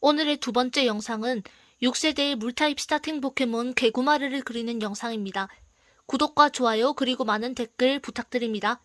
오늘의 두 번째 영상은 6세대의 물타입 스타팅 포켓몬 개구마르를 그리는 영상입니다. 구독과 좋아요 그리고 많은 댓글 부탁드립니다.